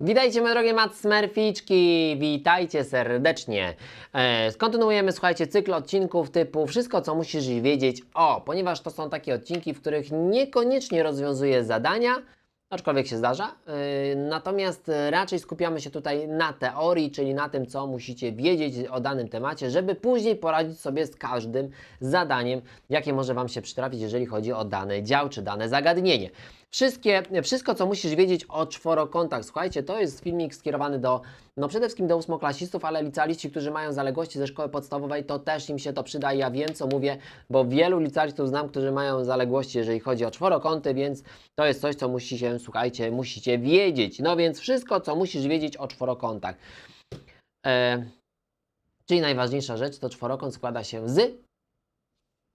Witajcie moje drogie Matsmerficzki, witajcie serdecznie. E, kontynuujemy, słuchajcie, cykl odcinków typu Wszystko, co musisz wiedzieć o, ponieważ to są takie odcinki, w których niekoniecznie rozwiązuję zadania, aczkolwiek się zdarza, e, natomiast raczej skupiamy się tutaj na teorii, czyli na tym, co musicie wiedzieć o danym temacie, żeby później poradzić sobie z każdym zadaniem, jakie może Wam się przytrafić, jeżeli chodzi o dany dział czy dane zagadnienie. Wszystkie, wszystko, co musisz wiedzieć o czworokątach. Słuchajcie, to jest filmik skierowany do, no przede wszystkim do ósmoklasistów, ale licealiści, którzy mają zaległości ze szkoły podstawowej, to też im się to przyda. Ja wiem, co mówię, bo wielu licealistów znam, którzy mają zaległości, jeżeli chodzi o czworokąty, więc to jest coś, co musicie, słuchajcie, musicie wiedzieć. No więc wszystko, co musisz wiedzieć o czworokątach. E, czyli najważniejsza rzecz, to czworokąt składa się z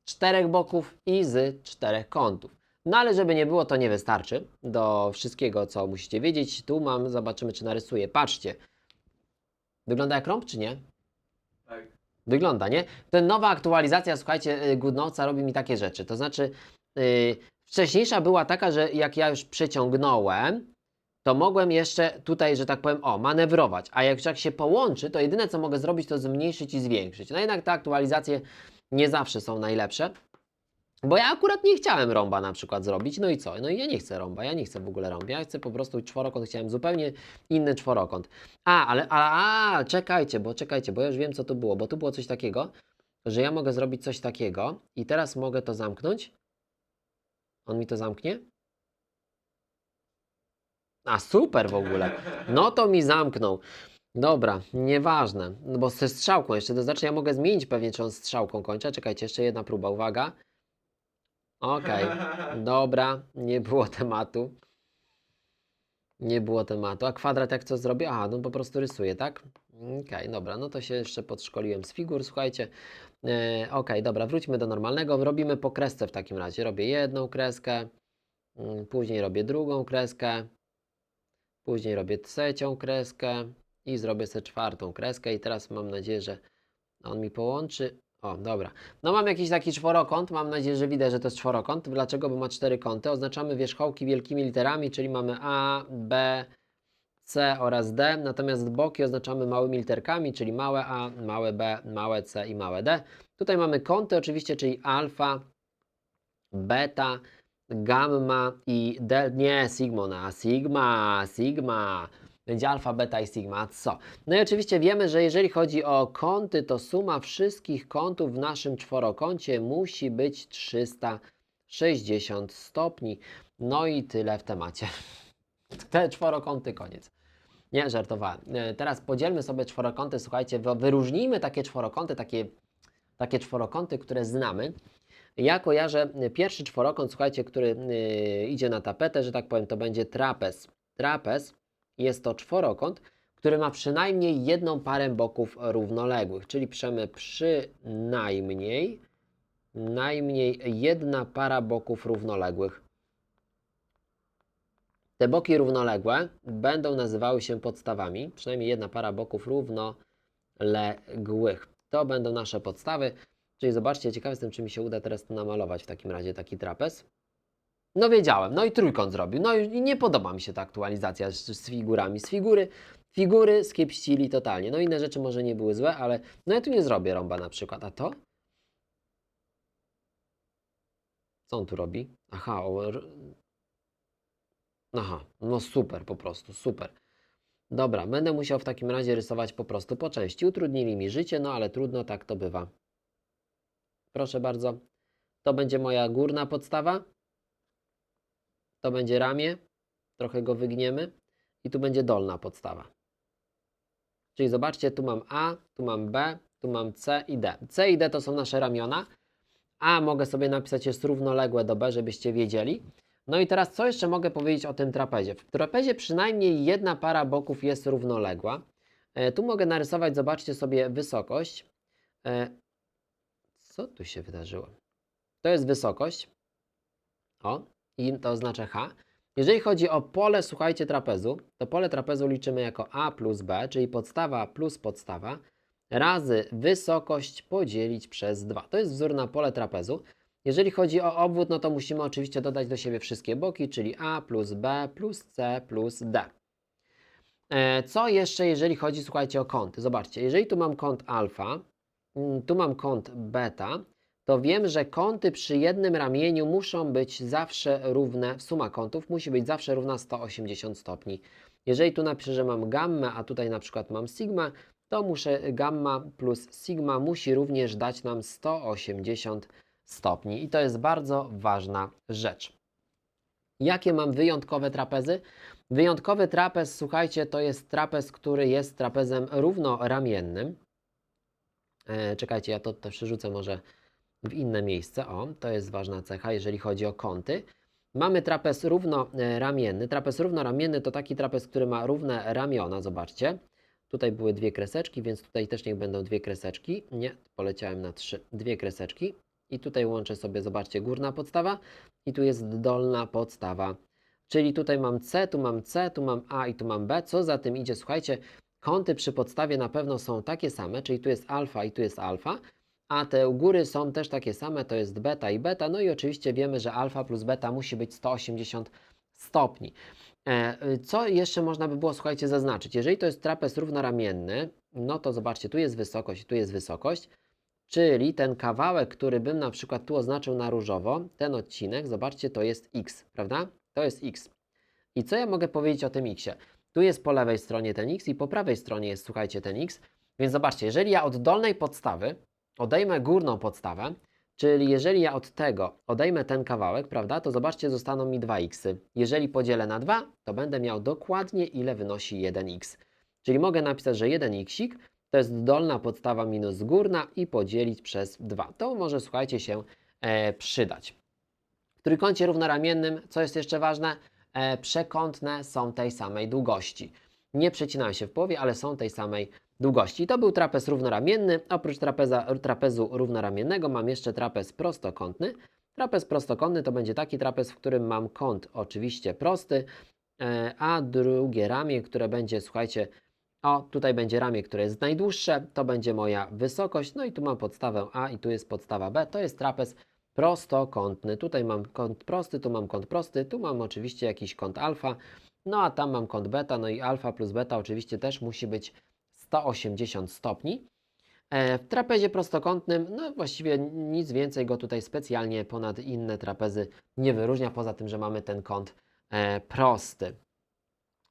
czterech boków i z czterech kątów. No ale żeby nie było, to nie wystarczy do wszystkiego, co musicie wiedzieć. Tu mam, zobaczymy, czy narysuję. Patrzcie. Wygląda jak rąb, czy nie? Tak. Wygląda, nie? To nowa aktualizacja, słuchajcie, y, Goodnotesa robi mi takie rzeczy. To znaczy, yy, wcześniejsza była taka, że jak ja już przeciągnąłem, to mogłem jeszcze tutaj, że tak powiem, o, manewrować. A jak jak się połączy, to jedyne, co mogę zrobić, to zmniejszyć i zwiększyć. No jednak te aktualizacje nie zawsze są najlepsze. Bo ja akurat nie chciałem rąba na przykład zrobić, no i co? No i ja nie chcę rąba, ja nie chcę w ogóle rąba, ja chcę po prostu czworokąt, chciałem zupełnie inny czworokąt. A, ale, a, a, czekajcie, bo czekajcie, bo ja już wiem co tu było, bo tu było coś takiego, że ja mogę zrobić coś takiego i teraz mogę to zamknąć. On mi to zamknie? A, super w ogóle. No to mi zamknął. Dobra, nieważne, no bo ze strzałką jeszcze, to znaczy ja mogę zmienić pewnie, czy on strzałką kończy. Czekajcie, jeszcze jedna próba, uwaga. Okej, dobra, nie było tematu. Nie było tematu. A kwadrat jak co zrobię? Aha, no po prostu rysuję, tak? Okej, dobra, no to się jeszcze podszkoliłem z figur, słuchajcie. E, Okej, dobra, wróćmy do normalnego. Robimy po kresce w takim razie. Robię jedną kreskę, mm, później robię drugą kreskę, później robię trzecią kreskę i zrobię sobie czwartą kreskę i teraz mam nadzieję, że on mi połączy. O, dobra. No mam jakiś taki czworokąt, mam nadzieję, że widać, że to jest czworokąt. Dlaczego? Bo ma cztery kąty. Oznaczamy wierzchołki wielkimi literami, czyli mamy A, B, C oraz D, natomiast boki oznaczamy małymi literkami, czyli małe A, małe B, małe C i małe D. Tutaj mamy kąty oczywiście, czyli alfa, beta, gamma i del... Nie, sigma, sigma, sigma. Będzie alfa, beta i sigma. Co? No i oczywiście wiemy, że jeżeli chodzi o kąty, to suma wszystkich kątów w naszym czworokącie musi być 360 stopni. No i tyle w temacie. Te czworokąty, koniec. Nie, żartowałem. E, Teraz podzielmy sobie czworokąty, słuchajcie, wy- wyróżnijmy takie czworokąty, takie, takie czworokąty, które znamy. Ja kojarzę y, pierwszy czworokąt, słuchajcie, który y, idzie na tapetę, że tak powiem, to będzie trapez. Trapez jest to czworokąt, który ma przynajmniej jedną parę boków równoległych, czyli piszemy przynajmniej najmniej jedna para boków równoległych. Te boki równoległe będą nazywały się podstawami, przynajmniej jedna para boków równoległych. To będą nasze podstawy. Czyli zobaczcie, ciekawy jestem, czy mi się uda teraz to namalować w takim razie taki trapez. No wiedziałem, no i trójkąt zrobił. No i nie podoba mi się ta aktualizacja z, z figurami. Z figury, figury skiepścili totalnie. No inne rzeczy może nie były złe, ale no ja tu nie zrobię rąba na przykład. A to? Co on tu robi? Aha, o, Aha, no super po prostu, super. Dobra, będę musiał w takim razie rysować po prostu po części. Utrudnili mi życie, no ale trudno, tak to bywa. Proszę bardzo. To będzie moja górna podstawa. To będzie ramię. Trochę go wygniemy. I tu będzie dolna podstawa. Czyli zobaczcie, tu mam A, tu mam B, tu mam C i D. C i D to są nasze ramiona. A mogę sobie napisać jest równoległe do B, żebyście wiedzieli. No i teraz co jeszcze mogę powiedzieć o tym trapezie? W trapezie przynajmniej jedna para boków jest równoległa. E, tu mogę narysować, zobaczcie sobie wysokość. E, co tu się wydarzyło? To jest wysokość. O, i to oznacza H. Jeżeli chodzi o pole, słuchajcie, trapezu, to pole trapezu liczymy jako A plus B, czyli podstawa plus podstawa, razy wysokość podzielić przez 2. To jest wzór na pole trapezu. Jeżeli chodzi o obwód, no to musimy oczywiście dodać do siebie wszystkie boki, czyli A plus B plus C plus D. E, Co jeszcze, jeżeli chodzi, słuchajcie, o kąty? Zobaczcie, jeżeli tu mam kąt alfa, mm, tu mam kąt beta, to wiem, że kąty przy jednym ramieniu muszą być zawsze równe, suma kątów musi być zawsze równa 180 stopni. Jeżeli tu napiszę, że mam gammę, a tutaj na przykład mam sigma, to muszę gamma plus sigma musi również dać nam 180 stopni. I to jest bardzo ważna rzecz. Jakie mam wyjątkowe trapezy? Wyjątkowy trapez, słuchajcie, to jest trapez, który jest trapezem równoramiennym. E, czekajcie, ja to też przerzucę może w inne miejsce. O, to jest ważna cecha, jeżeli chodzi o kąty. Mamy trapez równoramienny. Trapez równoramienny to taki trapez, który ma równe ramiona, zobaczcie. Tutaj były dwie kreseczki, więc tutaj też niech będą dwie kreseczki. Nie, poleciałem na trzy. Dwie kreseczki. I tutaj łączę sobie, zobaczcie, górna podstawa i tu jest dolna podstawa. Czyli tutaj mam C, tu mam C, tu mam A i tu mam B. Co za tym idzie? Słuchajcie, kąty przy podstawie na pewno są takie same, czyli tu jest alfa i tu jest alfa, a te u góry są też takie same, to jest beta i beta. No i oczywiście wiemy, że alfa plus beta musi być 180 stopni. E, Co jeszcze można by było, słuchajcie, zaznaczyć? Jeżeli to jest trapez równoramienny, no to zobaczcie, tu jest wysokość tu jest wysokość, czyli ten kawałek, który bym na przykład tu oznaczył na różowo, ten odcinek, zobaczcie, to jest x, prawda? To jest x. I co ja mogę powiedzieć o tym xie? Tu jest po lewej stronie ten x i po prawej stronie jest, słuchajcie, ten x. Więc zobaczcie, jeżeli ja od dolnej podstawy odejmę górną podstawę, czyli jeżeli ja od tego odejmę ten kawałek, prawda, to zobaczcie, zostaną mi 2x. Jeżeli podzielę na 2, to będę miał dokładnie ile wynosi 1x. Czyli mogę napisać, że 1x to jest dolna podstawa minus górna i podzielić przez 2. To może, słuchajcie, się e, przydać. W trójkącie równoramiennym, co jest jeszcze ważne, e, przekątne są tej samej długości. Nie przecinają się w połowie, ale są tej samej długości. To był trapez równoramienny. Oprócz trapeza, trapezu równoramiennego mam jeszcze trapez prostokątny. Trapez prostokątny to będzie taki trapez, w którym mam kąt oczywiście prosty, e, a drugie ramię, które będzie, słuchajcie, o, tutaj będzie ramię, które jest najdłuższe, to będzie moja wysokość, no i tu mam podstawę A i tu jest podstawa B, to jest trapez prostokątny. Tutaj mam kąt prosty, tu mam kąt prosty, tu mam oczywiście jakiś kąt alfa, no a tam mam kąt beta, no i alfa plus beta oczywiście też musi być 180 stopni. E, W trapezie prostokątnym, no właściwie nic więcej go tutaj specjalnie ponad inne trapezy nie wyróżnia, poza tym, że mamy ten kąt e, prosty.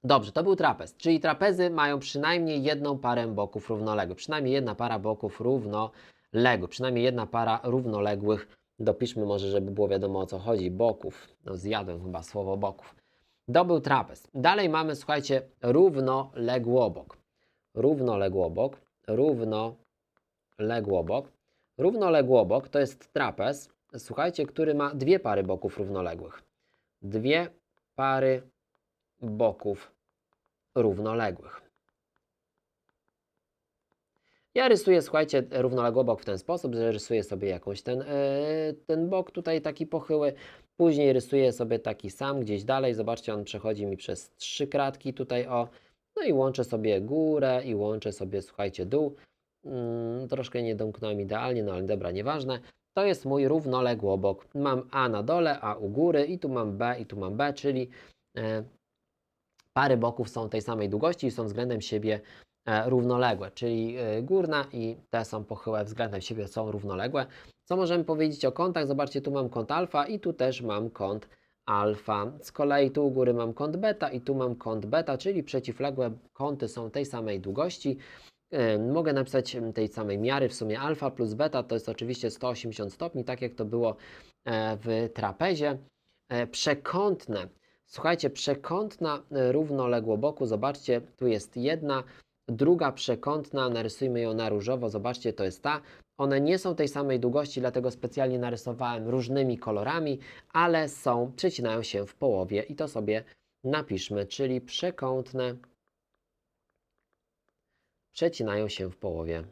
Dobrze, to był trapez, czyli trapezy mają przynajmniej jedną parę boków równoległych, przynajmniej jedna para boków równoległych, przynajmniej jedna para równoległych, dopiszmy może, żeby było wiadomo o co chodzi, boków, no zjadłem chyba słowo boków. To był trapez. Dalej mamy, słuchajcie, równoległobok. Równoległobok, równoległobok. Równoległobok to jest trapez, słuchajcie, który ma dwie pary boków równoległych. Dwie pary boków równoległych. Ja rysuję, słuchajcie, równoległobok w ten sposób, że rysuję sobie jakąś ten, e, ten bok tutaj taki pochyły, później rysuję sobie taki sam gdzieś dalej, zobaczcie, on przechodzi mi przez trzy kratki tutaj, o, no i łączę sobie górę i łączę sobie, słuchajcie, dół. Mm, troszkę nie domknąłem idealnie, no ale dobra, nieważne. To jest mój równoległobok. Mam A na dole, A u góry i tu mam B i tu mam B, czyli e, pary boków są tej samej długości i są względem siebie e, równoległe, czyli e, górna i te są pochyłe względem siebie, są równoległe. Co możemy powiedzieć o kątach? Zobaczcie, tu mam kąt alfa i tu też mam kąt alfa. Z kolei tu u góry mam kąt beta i tu mam kąt beta, czyli przeciwległe kąty są tej samej długości. Mogę napisać tej samej miary, w sumie alfa plus beta to jest oczywiście 180 stopni, tak jak to było e, w trapezie. E, Przekątne. Słuchajcie, przekątna e, równoległoboku, zobaczcie, tu jest jedna, druga przekątna, narysujmy ją na różowo, zobaczcie, to jest ta. One nie są tej samej długości, dlatego specjalnie narysowałem różnymi kolorami, ale są, przecinają się w połowie i to sobie napiszmy, czyli przekątne przecinają się w połowie.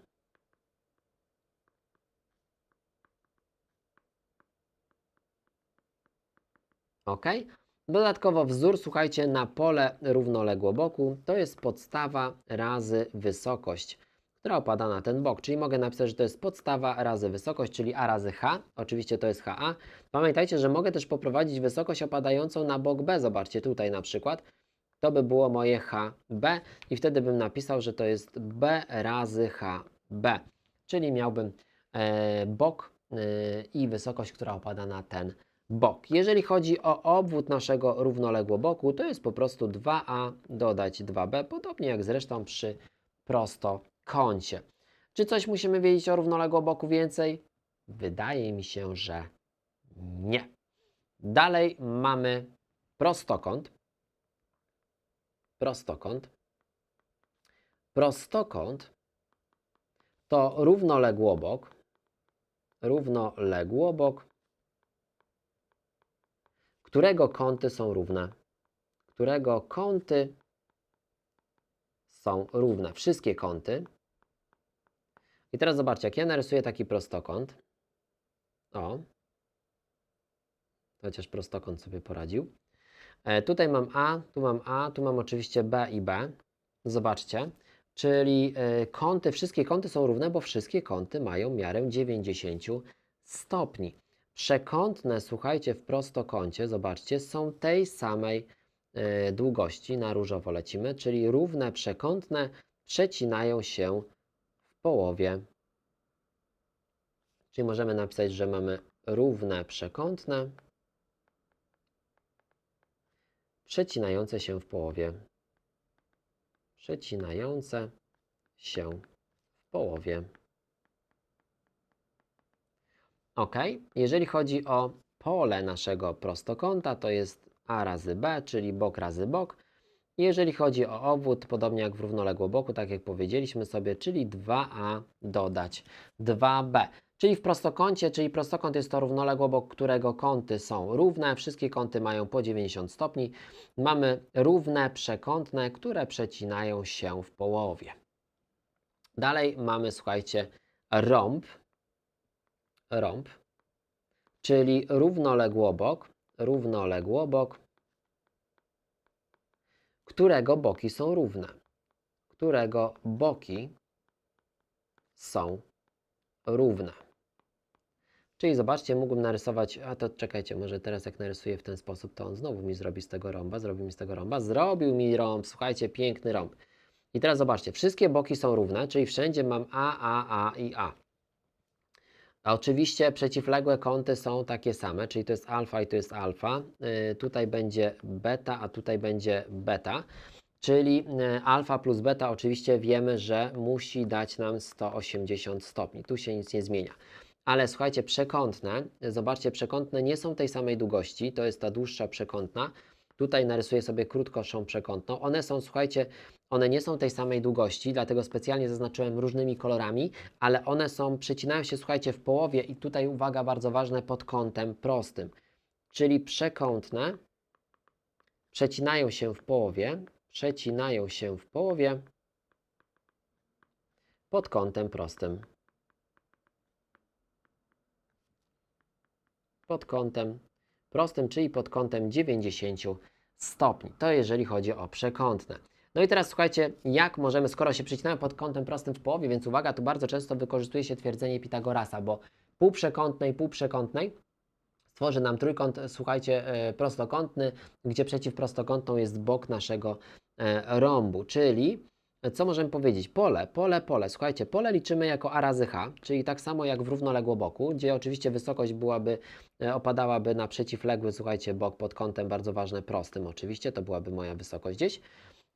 Ok? Dodatkowo wzór, słuchajcie, na pole równoległoboku to jest podstawa razy wysokość, która opada na ten bok. Czyli mogę napisać, że to jest podstawa razy wysokość, czyli a razy h. Oczywiście to jest ha. Pamiętajcie, że mogę też poprowadzić wysokość opadającą na bok b. Zobaczcie tutaj na przykład. to by było moje HB i wtedy bym napisał, że to jest B razy HB, czyli miałbym e, bok e, i wysokość, która opada na ten bok. Jeżeli chodzi o obwód naszego równoległoboku, to jest po prostu 2a dodać 2b, podobnie jak zresztą przy prostokącie. Czy coś musimy wiedzieć o równoległoboku więcej? Wydaje mi się, że nie. Dalej mamy prostokąt. Prostokąt. Prostokąt to równoległobok. Równoległobok, którego kąty są równe. Którego kąty są równe. Wszystkie kąty. I teraz zobaczcie, jak ja narysuję taki prostokąt. O. Chociaż prostokąt sobie poradził. E, tutaj mam A, tu mam A, tu mam oczywiście B i B. Zobaczcie. Czyli e, kąty, wszystkie kąty są równe, bo wszystkie kąty mają miarę 90 stopni. Przekątne, słuchajcie, w prostokącie, zobaczcie, są tej samej e, długości, na różowo lecimy, czyli równe przekątne przecinają się w połowie. Czyli możemy napisać, że mamy równe przekątne przecinające się w połowie. Przecinające się w połowie. Ok, jeżeli chodzi o pole naszego prostokąta, to jest a razy b, czyli bok razy bok. Jeżeli chodzi o obwód, podobnie jak w równoległoboku, tak jak powiedzieliśmy sobie, czyli 2a dodać 2b. Czyli w prostokącie, czyli prostokąt jest to równoległobok, którego kąty są równe, wszystkie kąty mają po 90 stopni. Mamy równe przekątne, które przecinają się w połowie. Dalej mamy, słuchajcie, rąb, rąb, czyli równoległobok, równoległobok, którego boki są równe, którego boki są równe. Czyli zobaczcie, mógłbym narysować, a to czekajcie, może teraz jak narysuję w ten sposób, to on znowu mi zrobi z tego rąba, zrobi mi z tego rąba, zrobił mi rąb, słuchajcie, piękny rąb. I teraz zobaczcie, wszystkie boki są równe, czyli wszędzie mam A, A, A i A. A oczywiście przeciwległe kąty są takie same, czyli to jest alfa i to jest alfa. Yy, tutaj będzie beta, a tutaj będzie beta. Czyli yy, alfa plus beta oczywiście wiemy, że musi dać nam 180 stopni. Tu się nic nie zmienia. Ale słuchajcie, przekątne, zobaczcie, przekątne nie są tej samej długości, to jest ta dłuższa przekątna. Tutaj narysuję sobie krótkoszą przekątną. One są, słuchajcie, one nie są tej samej długości, dlatego specjalnie zaznaczyłem różnymi kolorami, ale one są, przecinają się, słuchajcie, w połowie i tutaj uwaga, bardzo ważne, pod kątem prostym. Czyli przekątne przecinają się w połowie, przecinają się w połowie pod kątem prostym. Pod kątem prostym, czyli pod kątem 90 stopni. To jeżeli chodzi o przekątne. No i teraz słuchajcie, jak możemy, skoro się przecinają pod kątem prostym w połowie, więc uwaga, tu bardzo często wykorzystuje się twierdzenie Pitagorasa, bo półprzekątnej, półprzekątnej stworzy nam trójkąt, słuchajcie, e, prostokątny, gdzie przeciwprostokątną jest bok naszego e, rąbu, czyli co możemy powiedzieć? Pole, pole, pole. Słuchajcie, pole liczymy jako a razy h, czyli tak samo jak w równoległoboku, gdzie oczywiście wysokość byłaby, e, opadałaby na przeciwległy, słuchajcie, bok pod kątem bardzo ważne prostym oczywiście, to byłaby moja wysokość gdzieś.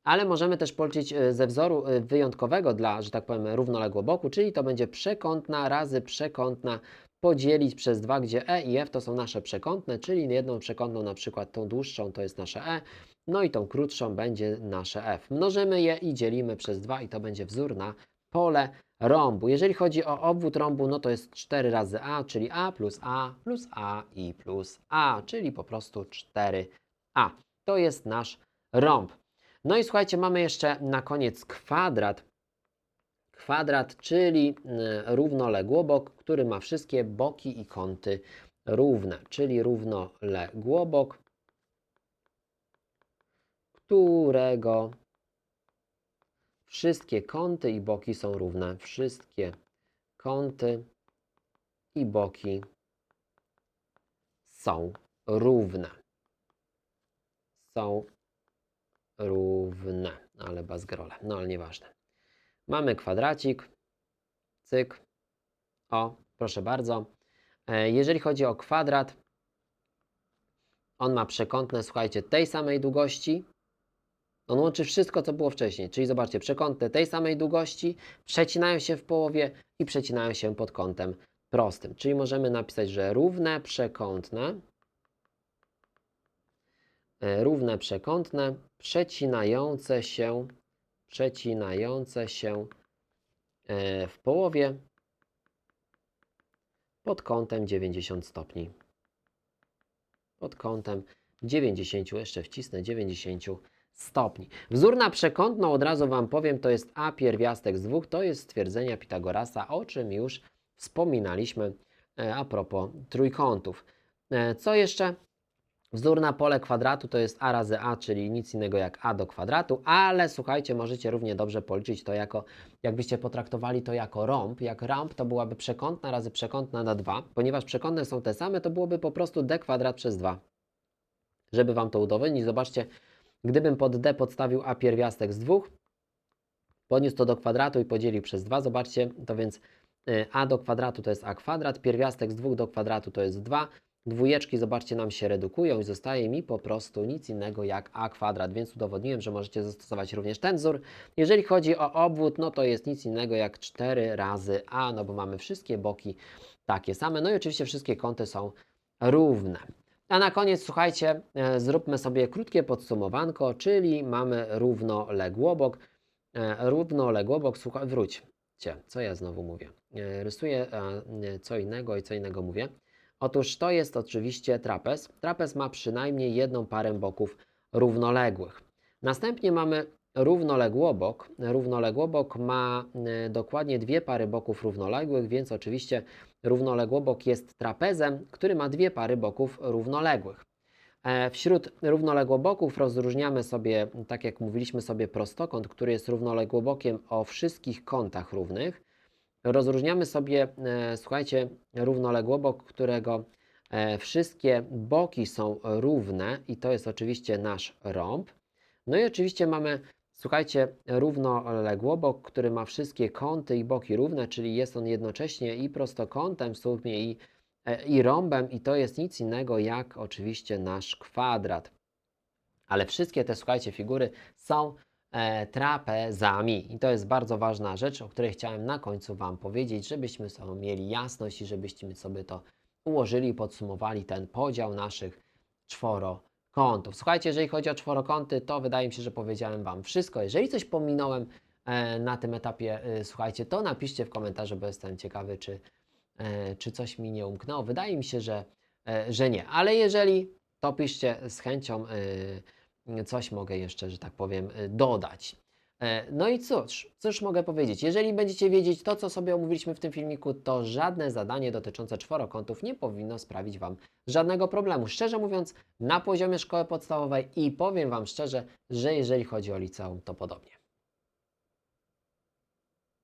Ale możemy też policzyć e, ze wzoru e, wyjątkowego dla, że tak powiem, równoległoboku, czyli to będzie przekątna razy przekątna podzielić przez 2, gdzie e i f to są nasze przekątne, czyli jedną przekątną, na przykład tą dłuższą to jest nasze e, no i tą krótszą będzie nasze f. Mnożymy je i dzielimy przez 2 i to będzie wzór na pole rąbu. Jeżeli chodzi o obwód rąbu, no to jest 4 razy a, czyli a plus a plus a i plus a, czyli po prostu 4a. To jest nasz rąb. No i słuchajcie, mamy jeszcze na koniec kwadrat. Kwadrat, czyli y, równoległobok, który ma wszystkie boki i kąty równe, czyli równoległobok, którego wszystkie kąty i boki są równe. Wszystkie kąty i boki są równe. Są równe, ale bazgrole, no ale nieważne. Mamy kwadracik, cyk, o, proszę bardzo. E, Jeżeli chodzi o kwadrat, on ma przekątne, słuchajcie, tej samej długości. On łączy wszystko, co było wcześniej. Czyli zobaczcie, przekątne tej samej długości przecinają się w połowie i przecinają się pod kątem prostym. Czyli możemy napisać, że równe przekątne, e, równe przekątne, przecinające się, przecinające się e, w połowie pod kątem 90 stopni. Pod kątem 90, jeszcze wcisnę 90 stopni. Wzór na przekątną, od razu Wam powiem, to jest a pierwiastek z dwóch, to jest stwierdzenia Pitagorasa, o czym już wspominaliśmy e, a propos trójkątów. E, Co jeszcze? Wzór na pole kwadratu to jest a razy a, czyli nic innego jak a do kwadratu, ale słuchajcie, możecie równie dobrze policzyć to jako, jakbyście potraktowali to jako rąb. Jak rąb to byłaby przekątna razy przekątna na 2. Ponieważ przekątne są te same, to byłoby po prostu d kwadrat przez 2. Żeby Wam to udowodnić, zobaczcie, gdybym pod d podstawił a pierwiastek z 2, podniósł to do kwadratu i podzielił przez 2, zobaczcie, to więc y, a do kwadratu to jest a kwadrat, pierwiastek z 2 do kwadratu to jest 2, Dwójeczki, zobaczcie, nam się redukują i zostaje mi po prostu nic innego jak a kwadrat, więc udowodniłem, że możecie zastosować również ten wzór. Jeżeli chodzi o obwód, no to jest nic innego jak 4 razy a, no bo mamy wszystkie boki takie same, no i oczywiście wszystkie kąty są równe. A na koniec, słuchajcie, e, zróbmy sobie krótkie podsumowanko, czyli mamy równoległobok. E, równoległobok, słuchaj, wróćcie, co ja znowu mówię. E, rysuję co innego i co innego mówię. Otóż to jest oczywiście trapez. Trapez ma przynajmniej jedną parę boków równoległych. Następnie mamy równoległobok. Równoległobok ma y, dokładnie dwie pary boków równoległych, więc oczywiście równoległobok jest trapezem, który ma dwie pary boków równoległych. E, Wśród równoległoboków rozróżniamy sobie, tak jak mówiliśmy sobie, prostokąt, który jest równoległobokiem o wszystkich kątach równych. Rozróżniamy sobie, e, słuchajcie, równoległobok, którego e, wszystkie boki są równe i to jest oczywiście nasz rąb. No i oczywiście mamy, słuchajcie, równoległobok, który ma wszystkie kąty i boki równe, czyli jest on jednocześnie i prostokątem w sumie i, e, i rąbem i to jest nic innego jak oczywiście nasz kwadrat. Ale wszystkie te, słuchajcie, figury są e, trapezami. I to jest bardzo ważna rzecz, o której chciałem na końcu Wam powiedzieć, żebyśmy sobie mieli jasność i żebyśmy sobie to ułożyli i podsumowali ten podział naszych czworokątów. Słuchajcie, jeżeli chodzi o czworokąty, to wydaje mi się, że powiedziałem Wam wszystko. Jeżeli coś pominąłem e, na tym etapie, e, słuchajcie, to napiszcie w komentarzu, bo jestem ciekawy, czy, e, czy coś mi nie umknęło. Wydaje mi się, że, że nie. Ale jeżeli, to piszcie z chęcią. coś mogę jeszcze, że tak powiem, dodać. E, No i cóż, cóż mogę powiedzieć? Jeżeli będziecie wiedzieć to, co sobie omówiliśmy w tym filmiku, to żadne zadanie dotyczące czworokątów nie powinno sprawić Wam żadnego problemu. Szczerze mówiąc, na poziomie szkoły podstawowej i powiem Wam szczerze, że jeżeli chodzi o liceum, to podobnie.